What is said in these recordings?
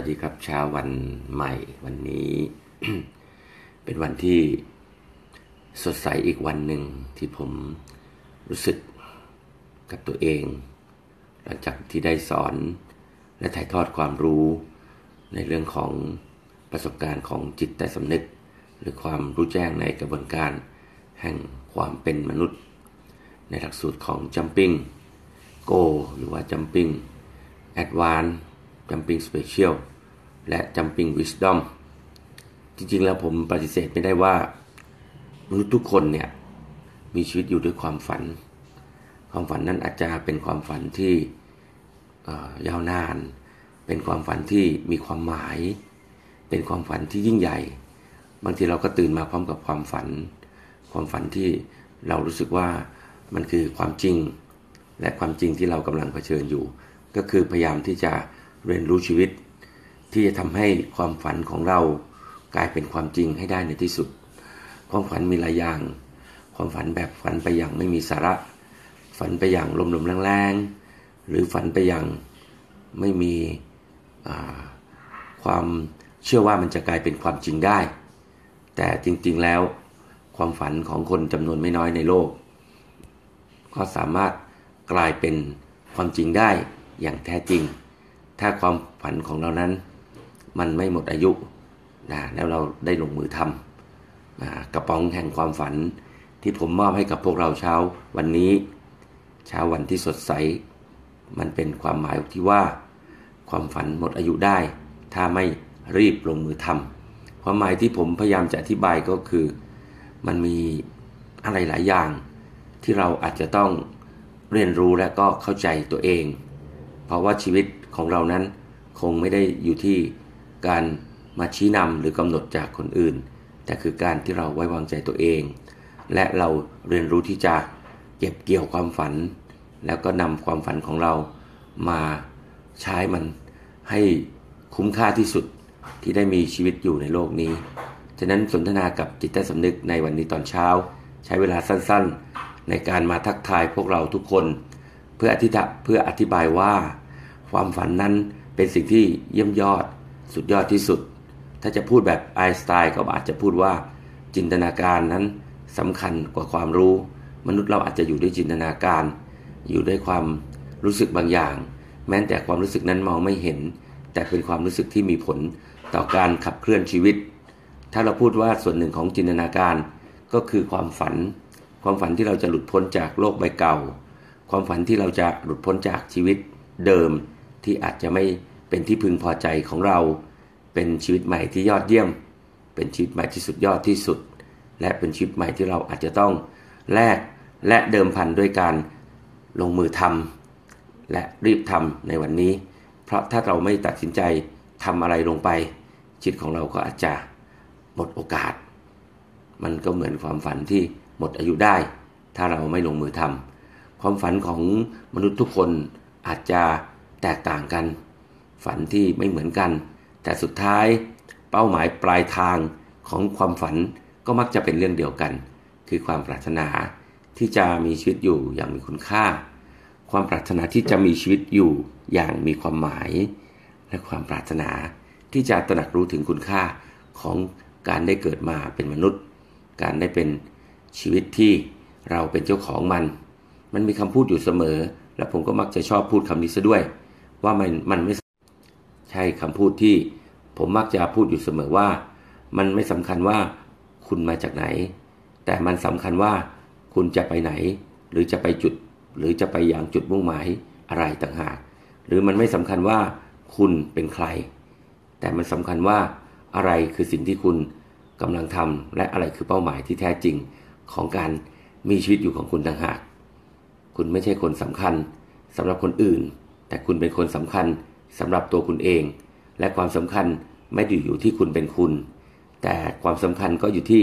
สวัสดีครับเช้าวันใหม่วันนี้ เป็นวันที่สดใสอีกวันหนึ่งที่ผมรู้สึกกับตัวเอง หลังจากที่ได้สอนและถ่ายทอดความรู้ในเรื่องของประสบการณ์ของจิตใต้สำนึก หรือความรู้แจ้งในกระบวนการแห่งความเป็นมนุษย์ ในหลักสูตรของ Jumping Go หรือว่า Jumping Advance Jumping Special และ Jumping Wisdom จริงๆ แล้วผมปฏิเสธไม่ได้ว่ามนุษย์ทุกคนเนี่ยมีชีวิตอยู่ด้วยความฝัน ความฝันนั้นอาจจะเป็นความฝันที่ยาวนาน เป็นความฝันที่มีความหมาย เป็นความฝันที่ยิ่งใหญ่ บางทีเราก็ตื่นมาพร้อมกับความฝัน ความฝันที่เรารู้สึกว่ามันคือความจริง และความจริงที่เรากำลังเผชิญอยู่ ก็คือพยายามที่จะเรียนรู้ชีวิต ที่จะทำให้ความฝันของเรากลายเป็นความจริงให้ได้ในที่สุด ความฝันมีหลายอย่าง ความฝันแบบฝันไปอย่างไม่มีสาระ ฝันไปอย่างลมๆแรงๆ หรือฝันไปอย่างไม่มีความเชื่อว่ามันจะกลายเป็นความจริงได้ แต่จริงๆแล้วความฝันของคนจำนวนไม่น้อยในโลก ก็สามารถกลายเป็นความจริงได้อย่างแท้จริง ถ้าความฝันของเรานั้น มันไม่หมดอายุนะแล้วเราได้ลงมือทำนะกระป๋องแห่งความฝันที่ผมมอบให้กับพวกเราเช้าวันนี้ เช้าวันที่สดใส มันเป็นความหมายที่ว่า ความฝันหมดอายุได้ ถ้าไม่รีบลงมือทำความหมายที่ผมพยายามจะอธิบายก็คือ มันมีอะไรหลายอย่าง ที่เราอาจจะต้องเรียนรู้และก็เข้าใจตัวเอง เพราะว่าชีวิตของเรานั้นคงไม่ได้อยู่ที่ การมาชี้นำหรือกำหนดจากคนอื่น แต่คือการที่เราไว้วางใจตัวเอง และเราเรียนรู้ที่จะเก็บเกี่ยวความฝัน แล้วก็นำความฝันของเรามาใช้มันให้คุ้มค่าที่สุดที่ได้มีชีวิตอยู่ในโลกนี้ ฉะนั้นสนทนากับจิตใต้สำนึกในวันนี้ตอนเช้า ใช้เวลาสั้นๆ ในการมาทักทายพวกเราทุกคน เพื่ออธิเพื่ออธิบายว่า ความฝันนั้นเป็นสิ่งที่เยี่ยมยอด สุดยอดที่สุด ถ้าจะพูดแบบไอสไตน์ก็อาจจะพูดว่าจินตนาการนั้นสำคัญกว่าความรู้ มนุษย์เราอาจจะอยู่ด้วยจินตนาการ อยู่ด้วยความรู้สึกบางอย่าง แม้แต่ความรู้สึกนั้นมองไม่เห็น แต่เป็นความรู้สึกที่มีผลต่อการขับเคลื่อนชีวิต ถ้าเราพูดว่าส่วนหนึ่งของจินตนาการก็คือความฝัน ความฝันที่เราจะหลุดพ้นจากโลกใบเก่า ความฝันที่เราจะหลุดพ้นจากชีวิตเดิมที่อาจจะไม่ เป็นที่พึงพอใจของเรา เป็นชีวิตใหม่ที่ยอดเยี่ยม เป็นชีวิตใหม่ที่สุดยอดที่สุด และเป็นชีวิตใหม่ที่เราอาจจะต้องแลกและเดิมพันด้วยการลงมือทำและรีบทำในวันนี้ เพราะถ้าเราไม่ตัดสินใจทำอะไรลงไปจิตของเราก็อาจจะหมดโอกาส มันก็เหมือนความฝันที่หมดอายุได้ ถ้าเราไม่ลงมือทำความฝันของมนุษย์ทุกคนอาจจะแตกต่างกัน ฝันที่ไม่เหมือนกัน แต่สุดท้ายเป้าหมายปลายทางของความฝันก็มักจะเป็นเรื่องเดียวกัน คือความปรารถนาที่จะมีชีวิตอยู่อย่างมีคุณค่า ความปรารถนาที่จะมีชีวิตอยู่อย่างมีความหมาย และความปรารถนาที่จะตระหนักรู้ถึงคุณค่าของการได้เกิดมาเป็นมนุษย์ การได้เป็นชีวิตที่เราเป็นเจ้าของมัน มันมีคำพูดอยู่เสมอ และผมก็มักจะชอบพูดคำนี้ซะด้วย ว่ามันมันไม่ ใช่คำพูดที่ผมมักจะพูดอยู่เสมอว่า มันไม่สำคัญว่าคุณมาจากไหน แต่มันสำคัญว่าคุณจะไปไหน หรือจะไปจุด หรือจะไปอย่างจุดมุ่งหมายอะไรต่างหาก หรือมันไม่สำคัญว่าคุณเป็นใคร แต่มันสำคัญว่าอะไรคือสิ่งที่คุณกำลังทำและอะไรคือเป้าหมายที่แท้จริงของการมีชีวิตอยู่ของคุณต่างหาก คุณไม่ใช่คนสำคัญสำหรับคนอื่น แต่คุณเป็นคนสำคัญ สำหรับตัวคุณเอง และความสำคัญไม่ได้อยู่ที่คุณเป็นคุณ แต่ความสำคัญก็อยู่ที่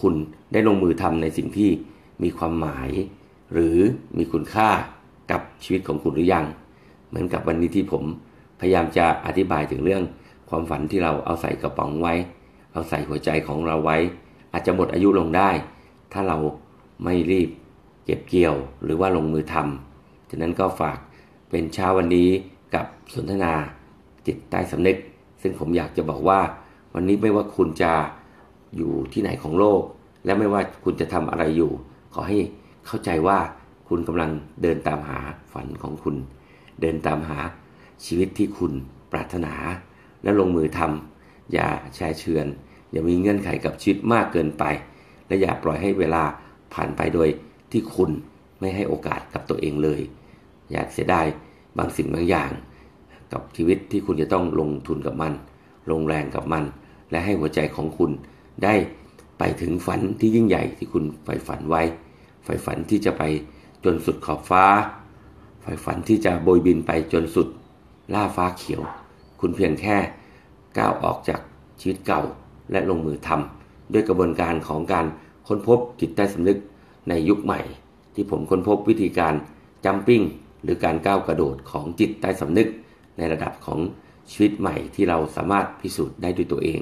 คุณได้ลงมือทำในสิ่งที่มีความหมาย หรือมีคุณค่ากับชีวิตของคุณหรือยัง เหมือนกับวันนี้ที่ผมพยายามจะอธิบายถึงเรื่องความฝันที่เราเอาใส่กระป๋องไว้ เอาใส่หัวใจของเราไว้ อาจจะหมดอายุลงได้ ถ้าเราไม่รีบเก็บเกี่ยวหรือว่าลงมือทำฉะนั้นก็ฝากเป็นเช้าวันนี้ กับสนทนาจิตใต้สำนึก ซึ่งผมอยากจะบอกว่า วันนี้ไม่ว่าคุณจะอยู่ที่ไหนของโลก และไม่ว่าคุณจะทำอะไรอยู่ ขอให้เข้าใจว่าคุณกำลังเดินตามหาฝันของคุณ เดินตามหาชีวิตที่คุณปรารถนา และลงมือทำอย่าแช่เชือน อย่ามีเงื่อนไขกับชีวิตมากเกินไป และอย่าปล่อยให้เวลาผ่านไปโดยที่คุณไม่ให้โอกาสกับตัวเองเลย อยากเสียดาย บางสิ่งบางอย่าง กับชีวิตที่คุณจะต้องลงทุนกับมัน ลงแรงกับมัน และให้หัวใจของคุณได้ไปถึงฝันที่ยิ่งใหญ่ที่คุณใฝ่ฝันไว้ใฝ่ฝันที่จะไปจนสุดขอบฟ้าใฝ่ฝันที่จะโบยบินไปจนสุดล่าฟ้าเขียว คุณเพียงแค่ก้าวออกจากชีวิตเก่าและลงมือทำด้วยกระบวนการของการค้นพบจิตใต้สำนึกในยุคใหม่ ที่ผมค้นพบวิธีการจัมปิ้ง หรือการก้าวกระโดดของจิตใต้สำนึก ในระดับของชีวิตใหม่ที่เราสามารถพิสูจน์ได้ด้วยตัวเอง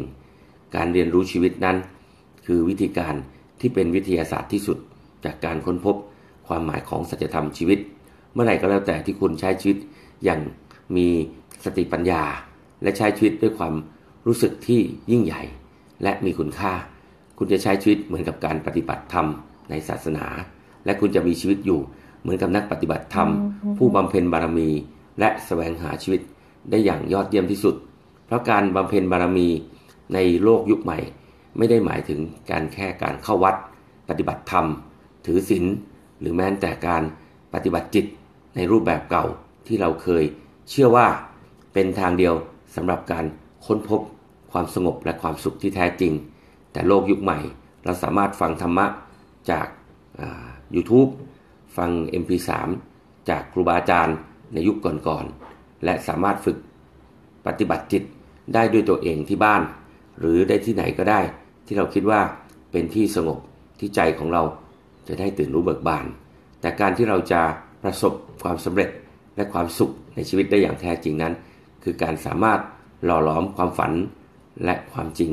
การเรียนรู้ชีวิตนั้น คือวิธีการที่เป็นวิทยาศาสตร์ที่สุด จากการค้นพบความหมายของสัจธรรมชีวิต เมื่อไหร่ก็แล้วแต่ที่คุณใช้ชีวิตอย่างมีสติปัญญา และใช้ชีวิตด้วยความรู้สึกที่ยิ่งใหญ่ และมีคุณค่า คุณจะใช้ชีวิตเหมือนกับการปฏิบัติธรรมในศาสนา และคุณจะมีชีวิตอยู่ เหมือนกับนักปฏิบัติธรรม ผู้บำเพ็ญบารมี และแสวงหาชีวิตได้อย่างยอดเยี่ยมที่สุด เพราะการบำเพ็ญบารมีในโลกยุคใหม่ ไม่ได้หมายถึงการแค่การเข้าวัด ปฏิบัติธรรม ถือศีลหรือแม้แต่การปฏิบัติจิตในรูปแบบเก่าที่เราเคย เชื่อว่าเป็นทางเดียวสำหรับการค้นพบความสงบและความสุขที่แท้จริง แต่โลกยุคใหม่เราสามารถฟังธรรมะจาก YouTube ฟัง MP3 จากครูบาอาจารย์ในยุคก่อนๆ และสามารถฝึกปฏิบัติจิตได้ด้วยตัวเองที่บ้าน หรือได้ที่ไหนก็ได้ ที่เราคิดว่าเป็นที่สงบที่ใจของเราจะได้ตื่นรู้เบิกบาน แต่การที่เราจะประสบความสำเร็จและความสุขในชีวิตได้อย่างแท้จริงนั้น คือการสามารถหล่อหลอมความฝันและความจริง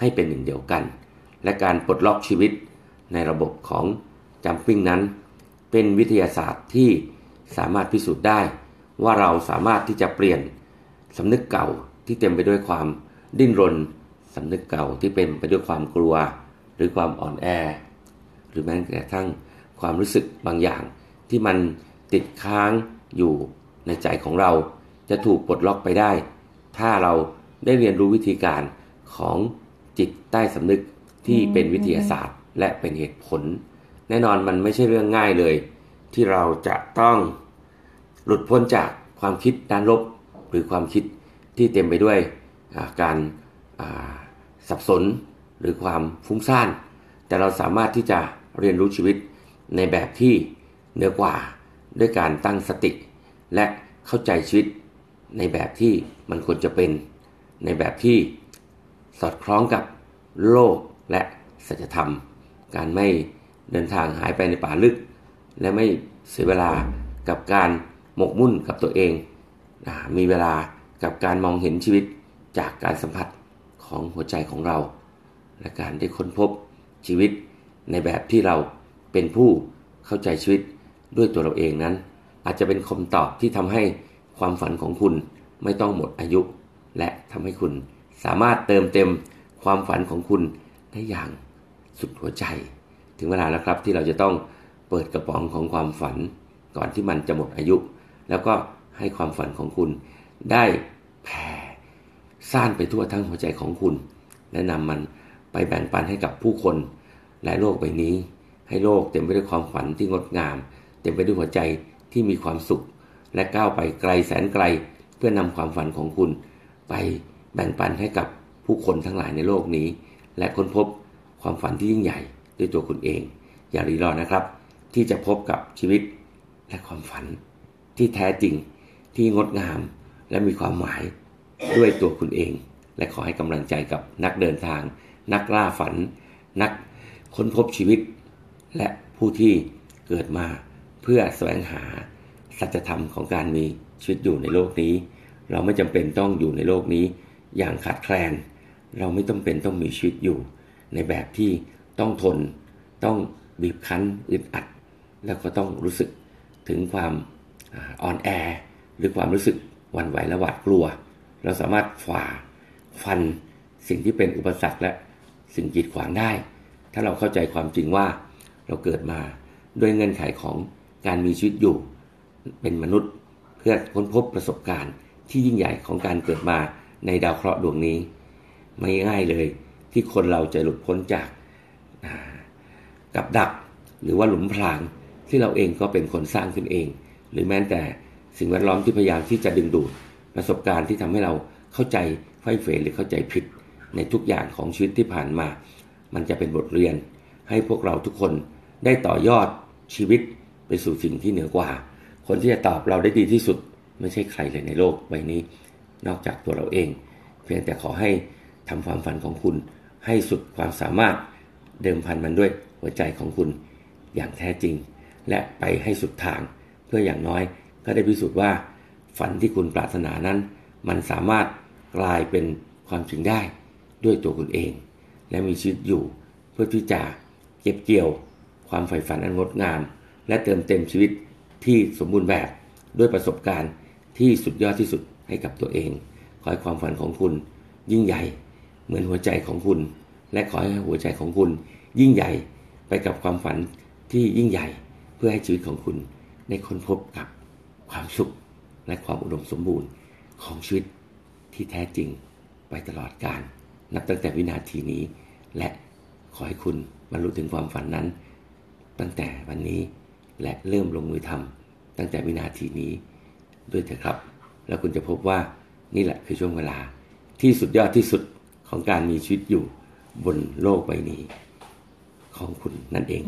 ให้เป็นหนึ่งเดียวกัน และการปลดล็อกชีวิตในระบบของจัมปิ้งนั้น เป็นวิทยาศาสตร์ที่สามารถพิสูจน์ได้ ว่าเราสามารถที่จะเปลี่ยนสำนึกเก่าที่เต็มไปด้วยความดิ้นรนสำนึกเก่าที่เป็นไปด้วยความกลัว หรือความอ่อนแอ หรือแม้กระทั่งความรู้สึกบางอย่าง ที่มันติดค้างอยู่ในใจของเรา จะถูกปลดล็อกไปได้ ถ้าเราได้เรียนรู้วิธีการของจิตใต้สำนึกที่เป็นวิทยาศาสตร์ และเป็นเหตุผล แน่นอนมันไม่ใช่เรื่องง่ายเลย ที่เราจะต้องหลุดพ้นจากความคิดด้านลบ หรือความคิดที่เต็มไปด้วยการสับสนหรือความฟุ้งซ่าน แต่เราสามารถที่จะเรียนรู้ชีวิตในแบบที่เหนือกว่าด้วยการตั้งสติ และเข้าใจชีวิตในแบบที่มันควรจะเป็น ในแบบที่สอดคล้องกับโลกและสัจธรรม การไม่ เดินทางหายไปในป่าลึก และไม่เสียเวลากับการหมกมุ่นกับตัวเองมีเวลากับการมองเห็นชีวิตจากการสัมผัสของหัวใจของเรา และการได้ค้นพบชีวิตในแบบที่เราเป็นผู้เข้าใจชีวิตด้วยตัวเราเองนั้น อาจจะเป็นคำตอบที่ทำให้ความฝันของคุณไม่ต้องหมดอายุ และทำให้คุณสามารถเติมเต็มความฝันของคุณได้อย่างสุดหัวใจ ถึงเวลาแล้วครับที่เราจะต้องเปิดกระป๋องของความฝันก่อนที่มันจะหมดอายุ แล้วก็ให้ความฝันของคุณ ได้แผ่ซ่านไปทั่วทั้งหัวใจของคุณ และนำมันไปแบ่งปันให้กับผู้คน และโลกใบนี้ ให้โลกเต็มไปด้วยความฝันที่งดงาม เต็มไปด้วยหัวใจที่มีความสุข และก้าวไปไกลแสนไกล เพื่อนำความฝันของคุณ ไปแบ่งปันให้กับผู้คนทั้งหลายในโลกนี้ และค้นพบความฝันที่ยิ่งใหญ่ ด้วยตัวคุณเอง อย่ารีรอนะครับ ที่จะพบกับชีวิตและความฝันที่แท้จริงที่งดงามและมีความหมายด้วยตัวคุณเอง และขอให้กำลังใจกับนักเดินทาง นักล่าฝัน นักค้นพบชีวิต และผู้ที่เกิดมาเพื่อแสวงหาสัจธรรมของการมีชีวิตอยู่ในโลกนี้ เราไม่จำเป็นต้องอยู่ในโลกนี้ อย่างขาดแคลน เราไม่ต้องเป็นต้องมีชีวิตอยู่ ในแบบที่ ต้องทน ต้องบีบคั้นอึดอัด แล้วก็ต้องรู้สึกถึงความอ่อนแอ หรือความรู้สึกหวั่นไหวและหวาดกลัว เราสามารถฝ่าฟันสิ่งที่เป็นอุปสรรคและสิ่งกีดขวางได้ ถ้าเราเข้าใจความจริงว่าเราเกิดมาด้วยเงื่อนไขของการมีชีวิตอยู่ เป็นมนุษย์เพื่อค้นพบประสบการณ์ ที่ยิ่งใหญ่ของการเกิดมาในดาวเคราะห์ดวงนี้ ไม่ง่ายเลยที่คนเราจะหลุดพ้นจาก กับดักหรือว่าหลุมพรางที่เราเองก็เป็นคนสร้างขึ้นเอง หรือแม้แต่สิ่งแวดล้อมที่พยายามที่จะดึงดูดประสบการณ์ที่ทำให้เราเข้าใจไฟเฟหรือเข้าใจผิด ในทุกอย่างของชีวิตที่ผ่านมา มันจะเป็นบทเรียน ให้พวกเราทุกคนได้ต่อยอดชีวิตไปสู่สิ่งที่เหนือกว่า คนที่จะตอบเราได้ดีที่สุด ไม่ใช่ใครเลยในโลกใบนี้ นอกจากตัวเราเอง เพียงแต่ขอให้ทำความฝันของคุณให้สุดความสามารถ เดิมพันมันด้วยหัวใจของคุณอย่างแท้จริง และไปให้สุดทางเพื่ออย่างน้อยก็ได้พิสูจน์ว่า ฝันที่คุณปรารถนานั้น มันสามารถกลายเป็นความจริงได้ด้วยตัวคุณเอง และมีชีวิตอยู่เพื่อที่จะเก็บเกี่ยว ความใฝ่ฝันอันงดงาม และเติมเต็มชีวิตที่สมบูรณ์แบบด้วยประสบการณ์ที่สุดยอดที่สุดให้กับตัวเอง ขอให้ความฝันของคุณยิ่งใหญ่ เหมือนหัวใจของคุณ และขอให้หัวใจของคุณยิ่งใหญ่ไปกับความฝันที่ยิ่งใหญ่เพื่อให้ชีวิตของคุณได้ค้นพบกับความสุขและความอุดมสมบูรณ์ของชีวิตที่แท้จริงไปตลอดกาลนับตั้งแต่วินาทีนี้ และขอให้คุณบรรลุถึงความฝันนั้น ตั้งแต่วันนี้และเริ่มลงมือทำตั้งแต่วินาทีนี้ ด้วยเถอะครับ แล้วคุณจะพบว่านี่แหละคือช่วงเวลาที่สุดยอดที่สุดของการมีชีวิตอยู่ บนโลกใบนี้ ของคุณนั่นเอง